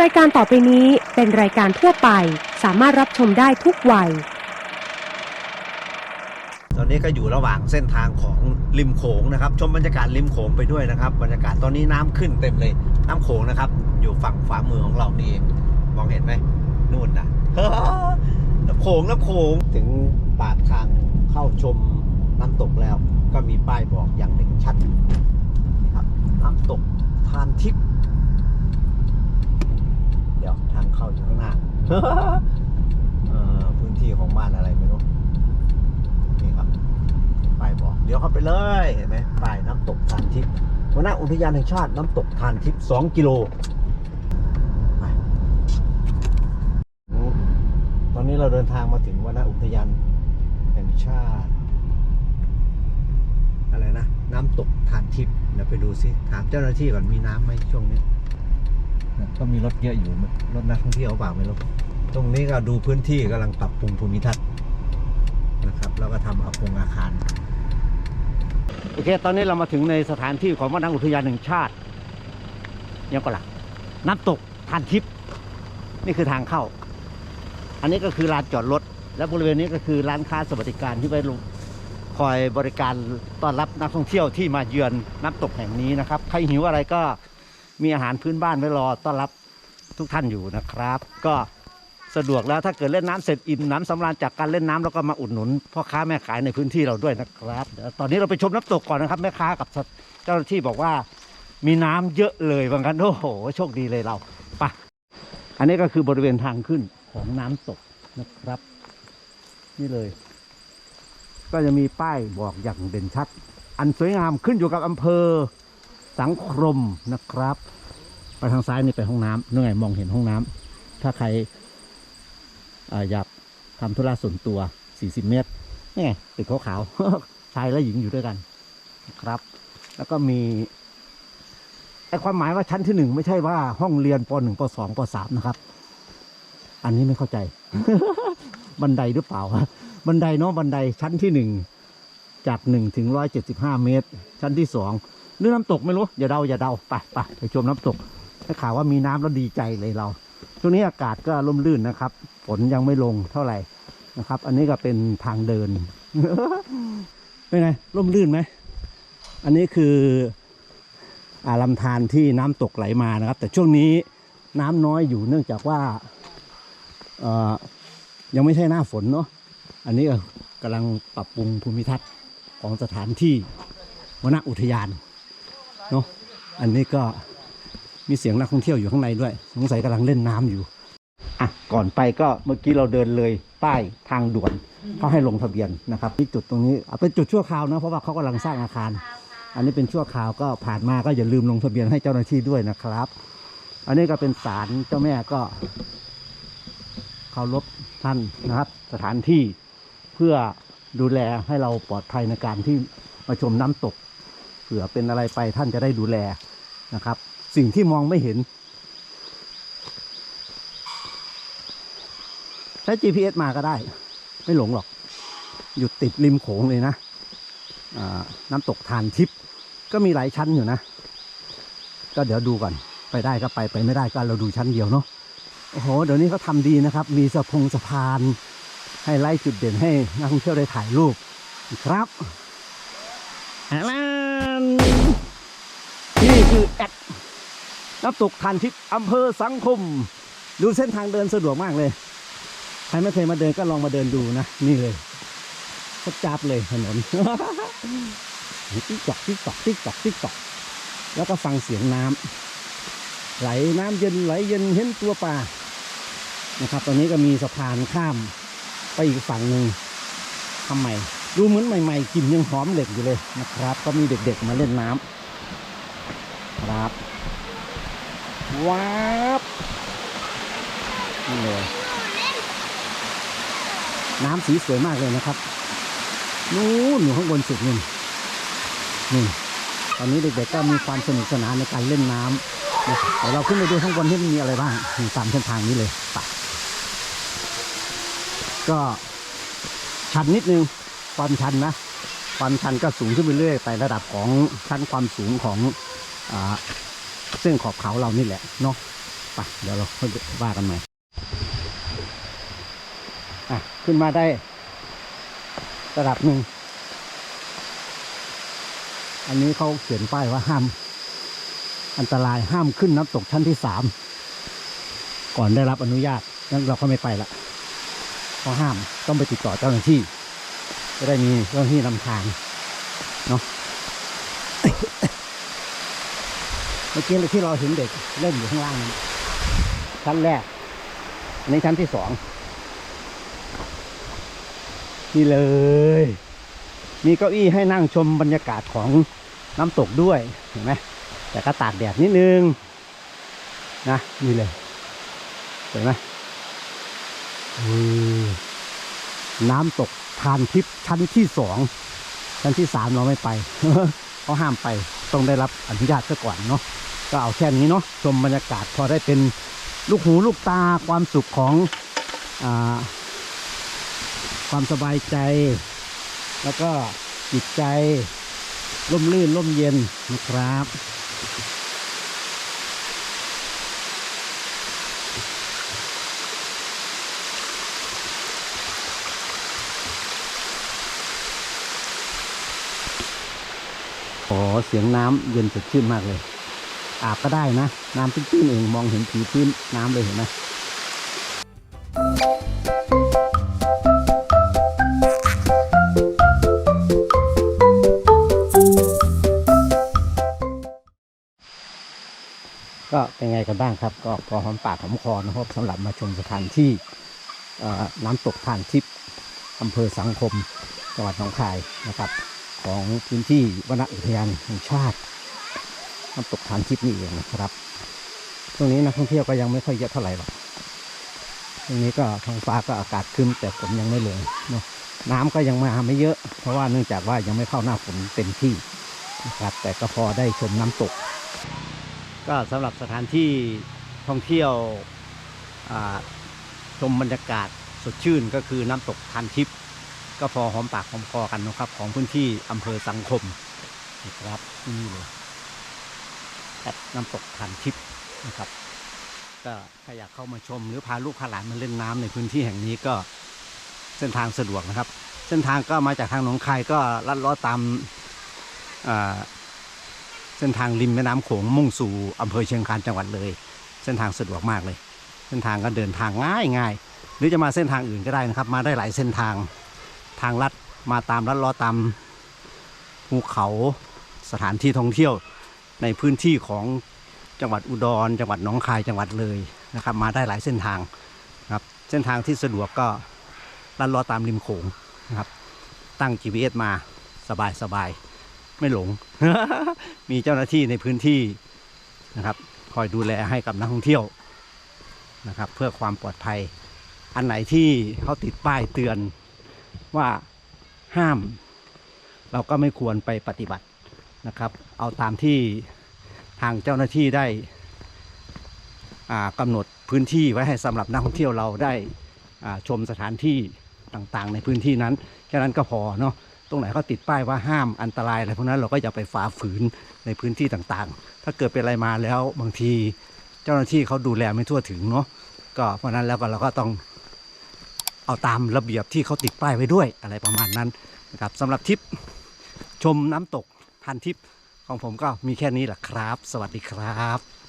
รายการต่อไปนี้เป็นรายการทั่วไป สามารถรับชมได้ทุกวัย ตอนนี้ก็อยู่ระหว่างเส้นทางของริมโขงนะครับ ชมบรรยากาศริมโขงไปด้วยนะครับ บรรยากาศตอนนี้น้ำขึ้นเต็มเลย น้ำโขงนะครับ อยู่ฝั่งขวามือของเรานี่เองมองเห็นไหมนู่นนะ น้ำโขงน้ำโขงถึงปากทางเข้าชมน้ำตกแล้ว ก็มีป้ายบอกอย่างหนึ่งชัดครับน้ำตกทานทิพย์เดี๋ยวทางเข้าอยู่ข้างหน้า เอ่อ พื้นที่ของบ้านอะไรไม่รู้นี่ครับป้ายบอกเดี๋ยวเข้าไปเลยเห็นไหมป้ายน้ำตกทานทิพย์หัวหน้าอุทยานแห่งชาติน้ำตกทานทิพย์2กิโลไปตอนนี้เราเดินทางมาถึงวันอุทยานแห่งชาติ อะไรนะ น้ำตกทานทิพย์เดี๋ยวไปดูซิถามเจ้าหน้าที่ก่อนมีน้ำไหมช่วงนี้ก็มีรถเยอะอยู่รถนักท่องเที่ยวเปล่าไม่รู้ ตรงนี้ก็ดูพื้นที่กำลังปรับปรุงภูมิทัศน์นะครับ แล้วก็ทำอาคงอาคาร โอเค ตอนนี้เรามาถึงในสถานที่ของวัดนังอุทยานแห่งชาติยังก็ล่ะน้ำตกทานทิพย์นี่คือทางเข้า อันนี้ก็คือลานจอดรถ และบริเวณนี้ก็คือร้านค้าสวัสดิการที่ไว้ลงคอยบริการต้อนรับนักท่องเที่ยวที่มาเยือนน้ำตกแห่งนี้นะครับ ใครหิวอะไรก็มีอาหารพื้นบ้านไว้รอต้อนรับทุกท่านอยู่นะครับ ก็ สะดวกแล้วถ้าเกิดเล่นน้ำเสร็จอิ่มน้ำสำราญจากการเล่นน้ำแล้วก็มาอุดหนุนพ่อค้าแม่ขายในพื้นที่เราด้วยนะครับตอนนี้เราไปชมน้ำตกก่อนนะครับแม่ค้ากับเจ้าหน้าที่บอกว่ามีน้ำเยอะเลยบางกันโอ้โหโชคดีเลยเราไปอันนี้ก็คือบริเวณทางขึ้นของน้ำตกนะครับ นี่เลย ก็จะมีป้ายบอกอย่างเด่นชัด อันสวยงามขึ้นอยู่กับอำเภอสังคมนะครับ ไปทางซ้ายนี่ไปห้องน้ำนู่นไงมองเห็นห้องน้ำถ้าใคร อยากทำธุระส่วนตัว 40 เมตรนี่ไงตึกขาวๆชายและหญิงอยู่ด้วยกันนะครับ แล้วก็มีไอความหมายว่าชั้นที่หนึ่งไม่ใช่ว่าห้องเรียนปหนึ่งปสองปสามนะครับ อันนี้ไม่เข้าใจ บันไดหรือเปล่าวะบันไดเนาะบันไดชั้นที่หนึ่งจากหนึ่งถึงร้อยเจ็ดสิบห้าเมตร ชั้นที่สองหรือน้ำตกไม่รู้ อย่าเดาอย่าเดาไปไปไปชมน้ำตกได้ข่าวว่ามีน้ำแล้วดีใจเลยเรา ช่วงนี้อากาศก็ร่มรื่นนะครับ ฝนยังไม่ลงเท่าไหร่นะครับ อันนี้ก็เป็นทางเดิน เป็นไงร่มรื่นไหม อันนี้คืออาลำธารที่น้ำตกไหลมานะครับ แต่ช่วงนี้น้ำน้อยอยู่เนื่องจากว่าเออยังไม่ใช่หน้าฝนเนาะอันนี้ก็กำลังปรับปรุงภูมิทัศน์ของสถานที่วนอุทยานเนาะอันนี้ก็ มีเสียงนักท่องเที่ยวอยู่ข้างในด้วย สงสัยกำลังเล่นน้ำอยู่อะก่อนไปก็เมื่อกี้เราเดินเลยป้ายทางด่วนเขาให้ลงทะเบียนนะครับที่จุดตรงนี้เอาเป็นจุดชั่วคราวนะเพราะว่าเขากำลังสร้างอาคาร อันนี้เป็นชั่วคราวก็ผ่านมาก็อย่าลืมลงทะเบียนให้เจ้าหน้าที่ด้วยนะครับ อันนี้ก็เป็นศาลเจ้าแม่ก็เคารพท่านนะครับ สถานที่เพื่อดูแลให้เราปลอดภัยในการที่มาชมน้ำตกเผื่อเป็นอะไรไปท่านจะได้ดูแลนะครับ สิ่งที่มองไม่เห็นใช้ GPS มาก็ได้ ไม่หลงหรอก อยู่ติดริมโขงเลยนะน้ำตกทานทิพย์ก็มีหลายชั้นอยู่นะ ก็เดี๋ยวดูก่อน ไปได้ก็ไปไปไม่ได้ก็เราดูชั้นเดียวเนาะโอ้โห เดี๋ยวนี้เขาทำดีนะครับ มีสะพงสะพานให้ไล่จุดเด่นให้นักท่องเที่ยวได้ถ่ายรูปครับแอนนี่คือแอด น้ำตกทานทิพย์อำเภอสังคม ดูเส้นทางเดินสะดวกมากเลย ใครไม่เคยมาเดินก็ลองมาเดินดูนะ นี่เลยก็จับเลยถนนติ๊กตอกติ๊กตอกติ๊กตอกติ๊กตอกแล้วก็ฟังเสียงน้ำไหลน้ำเย็นไหลเย็นเห็นตัวปลานะครับ ตอนนี้ก็มีสะพานข้ามไปอีกฝั่งหนึ่งทำใหม่ดูเหมือนใหม่ ๆกลิ่นยังหอมเหล็กอยู่เลยนะครับ ก็มีเด็กๆมาเล่นน้ำครับ ว้าบนี่เลยน้ำสีสวยมากเลยนะครับนู้นอยู่ข้างบนสุดนู่นนี่ตอนนี้เด็กๆก็มีความสนุกสนานในการเล่นน้ำเดี๋ยวเราขึ้นไปดูข้างบนที่มันมีอะไรบ้างตามเส้นทางนี้เลยไปก็ชันนิดนึงความชันนะความชันก็สูงขึ้นไปเรื่อยไประดับของชั้นความสูงของอา เส้นขอบเขาเรานี่แหละเนาะไปเดี๋ยวเราค่อยว่ากันใหม่อะขึ้นมาได้ระดับหนึ่ง อันนี้เขาเขียนป้ายว่าห้าม อันตรายห้ามขึ้นน้ำตกชั้นที่สาม ก่อนได้รับอนุญาตนั้นเราก็ไม่ไปละเพราะห้ามต้องไปติดต่อเจ้าหน้าที่ จะได้มีเจ้าหน้าที่นำทางเนาะ เมื่อกี้ที่เราเห็นเด็กเล่นอยู่ข้างล่างนั้นชั้นแรกอันนี้ชั้นที่สองนี่เลย มีเก้าอี้ให้นั่งชมบรรยากาศของน้ำตกด้วยเห็นไหมแต่ก็ตากแดดนิดนึงนะนี่เลยเห็นไหมน้ำตกทานทิพย์ชั้นที่สองชั้นที่สามเราไม่ไปเขาห้ามไป ต้องได้รับอนุญาตซะก่อนเนาะก็เอาแค่นี้เนาะชมบรรยากาศพอได้เป็นลูกหูลูกตาความสุขของอาความสบายใจ แล้วก็จิตใจร่มรื่นร่มเย็นนะครับ เสียงน้ำเย็นสดชื่นมากเลย อาบก็ได้นะ น้ำตื้นๆเองมองเห็นผิวพื้นน้ำเลยเห็นไหมก็เป็นไงกันบ้างครับ ก็พอหอมปากหอมคอนะครับสำหรับมาชมสถานที่น้ำตกทานทิพย์อำเภอสังคมจังหวัดหนองคายนะครับ ของพื้นที่วนอุทยานแห่งชาติน้ำตกทานทิพย์นี่เองนะครับช่วงนี้นักท่องเที่ยวก็ยังไม่ค่อยเยอะเท่าไหร่หรอกช่วงนี้ก็ท้องฟ้าก็อากาศคึ้มแต่ฝนยังไม่ลงเนาะน้ำก็ยังมาไม่เยอะ เพราะว่าเนื่องจากว่ายังไม่เข้าหน้าฝนเต็มที่นะครับ แต่ก็พอได้ชมน้ำตก ก็สำหรับสถานที่ท่องเที่ยวชมบรรยากาศสดชื่นก็คือน้ำตกทานทิพย์ ก็พอหอมปากหอมคอกันนะครับ ของพื้นที่อำเภอสังคมนะครับนี่เลยแอดน้ำตกทานทิพย์นะครับ ก็ถ้าอยากเข้ามาชม หรือพาลูกพาหลานมาเล่นน้ำในพื้นที่แห่งนี้ก็เส้นทางสะดวกนะครับ เส้นทางก็มาจากทางหนองคายก็ลัดล้อตามเส้นทางริมแม่น้ำโขงมุ่งสู่อำเภอเชียงคานจังหวัดเลย เส้นทางสะดวกมากเลย เส้นทางก็เดินทางง่ายง่ายหรือจะมาเส้นทางอื่นก็ได้นะครับ มาได้หลายเส้นทาง ทางลัดมาตามลัดล้อตามภูเขาสถานที่ท่องเที่ยวในพื้นที่ของจังหวัดอุดร จังหวัดหนองคายจังหวัดเลยนะครับ มาได้หลายเส้นทางครับเส้นทางที่สะดวกก็ลัดล้อตามริมโขงนะครับ ตั้ง GPS มาสบายสบายไม่หลง มีเจ้าหน้าที่ในพื้นที่นะครับ คอยดูแลให้กับนักท่องเที่ยวนะครับ เพื่อความปลอดภัย อันไหนที่เขาติดป้ายเตือน ว่าห้าม เราก็ไม่ควรไปปฏิบัตินะครับ เอาตามที่ทางเจ้าหน้าที่ได้กำหนดพื้นที่ไว้ให้สำหรับนักท่องเที่ยวเราได้ชมสถานที่ต่างๆ ในพื้นที่นั้นแค่นั้นก็พอเนาะตรงไหนเขาติดป้ายว่าห้ามอันตรายอะไรพวกนั้นเราก็อย่าไปฝ่าฝืนในพื้นที่ต่างๆ ถ้าเกิดเป็นอะไรมาแล้วบางทีเจ้าหน้าที่เขาดูแลไม่ทั่วถึงเนาะก็เพราะฉะนั้นแล้วก็เราก็ต้อง เอาตามระเบียบที่เขาติดป้ายไว้ด้วยอะไรประมาณนั้นนะครับสำหรับทริปชมน้ำตกทันทิปของผมก็มีแค่นี้แหละครับ สวัสดีครับ